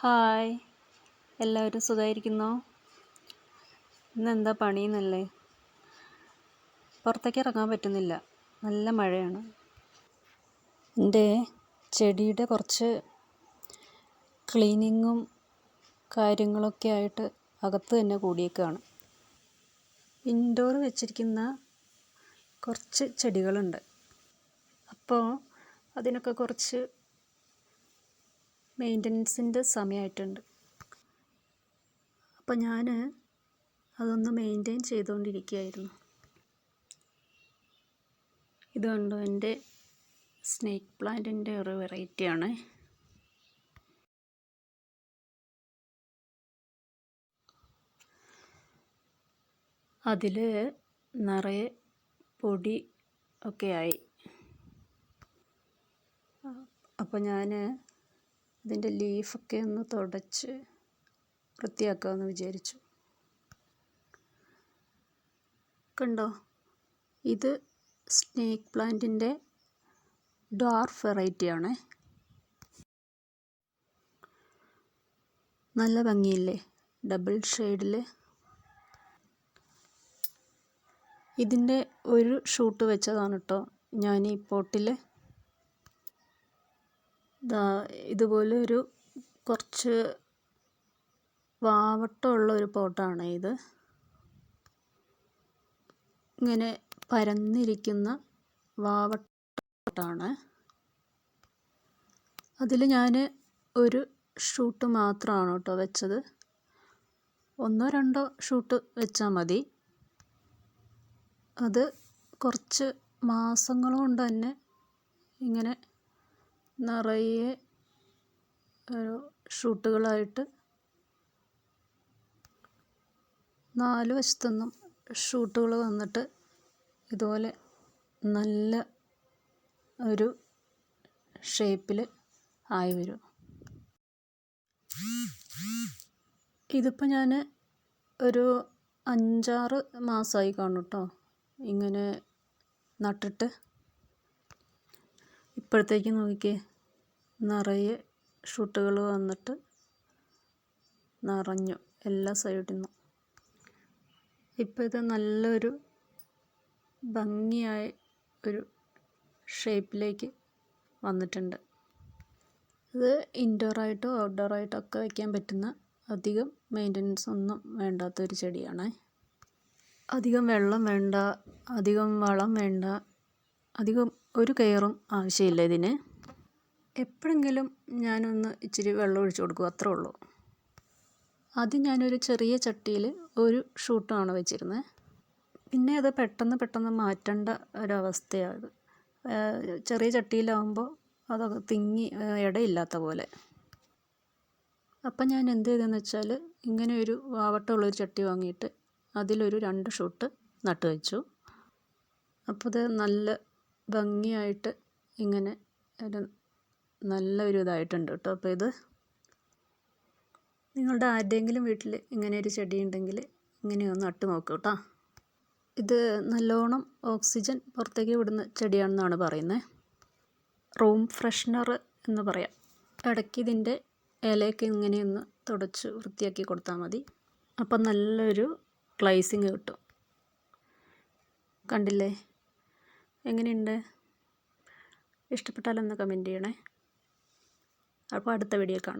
Hi. എല്ലാവരും സുഖമായിരിക്കുന്നോ ഇന്നെന്താ പണിയെന്നല്ലേ പുറത്തേക്ക് ഇറങ്ങാൻ പറ്റുന്നില്ല. നല്ല മഴയാണ്. എന്റെ ചെടിയുടെ കുറച്ച് ക്ലീനിങ്ങും കാര്യങ്ങളൊക്കെ ആയിട്ട് അകത്ത് തന്നെ കൂടിയേക്കാണ്. ഇൻഡോർ വെച്ചിരിക്കുന്ന കുറച്ച് ചെടികളുണ്ട്. അപ്പോൾ അതിനൊക്കെ കുറച്ച് മെയിന്റനൻസിന്റെ സമയമായിട്ടുണ്ട്. അപ്പം ഞാൻ അതൊന്ന് മെയിന്റെയിൻ ചെയ്തുകൊണ്ടിരിക്കുകയായിരുന്നു. ഇതുണ്ടോ എന്റെ സ്നേക്ക് പ്ലാന്റിന്റെ ഒരു വെറൈറ്റിയാണ്. അതിൽ നിറയെ പൊടി ഒക്കെ ആയി. അപ്പോൾ ഞാൻ ഇതിന്റെ ലീഫൊക്കെ ഒന്ന് തുടച്ച് വൃത്തിയാക്കാമെന്ന് വിചാരിച്ചു. കണ്ടോ? ഇത് സ്നേക്ക് പ്ലാന്റിന്റെ ഡാർക്ക് വെറൈറ്റിയാണ്. നല്ല ഭംഗിയില്ലേ? ഡബിൾ ഷെയ്ഡിൽ ഇതിന്റെ ഒരു ഷൂട്ട് വെച്ചതാണ് കേട്ടോ ഞാൻ ഈ പോട്ടിൽ ദാ ഇതുപോലെ ഒരു കുറച്ച് വാവട്ടമുള്ള ഒരു പോട്ടാണ് ഇത്. ഇങ്ങനെ പരന്നിരിക്കുന്ന വാവട്ടാണ് അതിൽ ഞാൻ ഒരു ഷൂട്ട് മാത്രമാണ് കേട്ടോ വെച്ചത്. ഒന്നോ രണ്ടോ ഷൂട്ട് വെച്ചാൽ മതി. അത് കുറച്ച് മാസങ്ങൾ കൊണ്ട് തന്നെ ഇങ്ങനെ നിറയെ ഒരു ഷൂട്ടുകളായിട്ട് നാല് വശത്തുനിന്നും ഷൂട്ടുകൾ വന്നിട്ട് ഇതുപോലെ നല്ല ഒരു ഷേപ്പിൽ ആയി വരും. ഇതിപ്പോൾ ഞാൻ ഒരു അഞ്ചാറ് മാസമായി കാണും കേട്ടോ ഇങ്ങനെ നട്ടിട്ട് ഇപ്പോഴത്തേക്ക് നോക്കിക്കേ. നിറയെ ഷൂട്ടുകൾ വന്നിട്ട് നിറഞ്ഞു എല്ലാ സൈഡിൽ നിന്നും. ഇത് നല്ലൊരു ഭംഗിയായ ഒരു ഷേപ്പിലേക്ക് വന്നിട്ടുണ്ട്. ഇത് ഇൻഡോർ ഇൻഡോറായിട്ടോ ഔട്ട്ഡോറായിട്ടോ ഒക്കെ വയ്ക്കാൻ പറ്റുന്ന അധികം മെയിന്റനൻസ് ഒന്നും വേണ്ടാത്തൊരു ചെടിയാണ്. അധികം വെള്ളം വേണ്ട അധികം വളം വേണ്ട അധികം ഒരു കെയറും ആവശ്യമില്ല ഇതിന്. എപ്പോഴെങ്കിലും ഞാനൊന്ന് ഇച്ചിരി വെള്ളം ഒഴിച്ചു കൊടുക്കും അത്രേ ഉള്ളൂ. ആദ്യം ഞാനൊരു ചെറിയ ചട്ടിയിൽ ഒരു ഷൂട്ടാണ് വെച്ചിരുന്നത് പിന്നെ അത് പെട്ടെന്ന് പെട്ടെന്ന് മാറ്റേണ്ട ഒരവസ്ഥയാണ് ചെറിയ ചട്ടിയിലാവുമ്പോൾ അതൊക്കെ തിങ്ങി ഇടയില്ലാത്ത പോലെ. അപ്പം ഞാൻ എന്ത് ചെയ്തതെന്ന് വെച്ചാൽ ഇങ്ങനെ ഒരു വാവട്ടമുള്ളൊരു ചട്ടി വാങ്ങിയിട്ട് അതിലൊരു രണ്ട് ഷൂട്ട് നട്ടു വെച്ചു. അപ്പോൾ അത് നല്ല ഭംഗിയായിട്ട് ഇങ്ങനെ ഒരു നല്ലൊരു ഇതായിട്ടുണ്ട് കേട്ടോ. അപ്പോൾ ഇത് നിങ്ങളുടെ ആരുടെയെങ്കിലും വീട്ടിൽ ഇങ്ങനെ ഒരു ചെടി ഉണ്ടെങ്കിൽ ഇങ്ങനെ ഒന്ന് നട്ട് നോക്കൂ കേട്ടോ. ഇത് നല്ലോണം ഓക്സിജൻ പുറത്തേക്ക് വിടുന്ന ചെടിയാണെന്നാണ് പറയുന്നത്. റൂം ഫ്രഷ്നർ എന്ന് പറയാം. ഇടയ്ക്ക് ഇതിന്റെ ഇലയൊക്കെ ഇങ്ങനെയൊന്ന് തുടച്ച് വൃത്തിയാക്കി കൊടുത്താൽ മതി. അപ്പം നല്ലൊരു ഗ്ലൈസിങ് കിട്ടും. കണ്ടില്ലേ? എങ്ങനെയുണ്ട്? ഇഷ്ടപ്പെട്ടാലൊന്ന് കമന്റ് ചെയ്യണേ. അപ്പോൾ അടുത്ത വീഡിയോ കാണാം.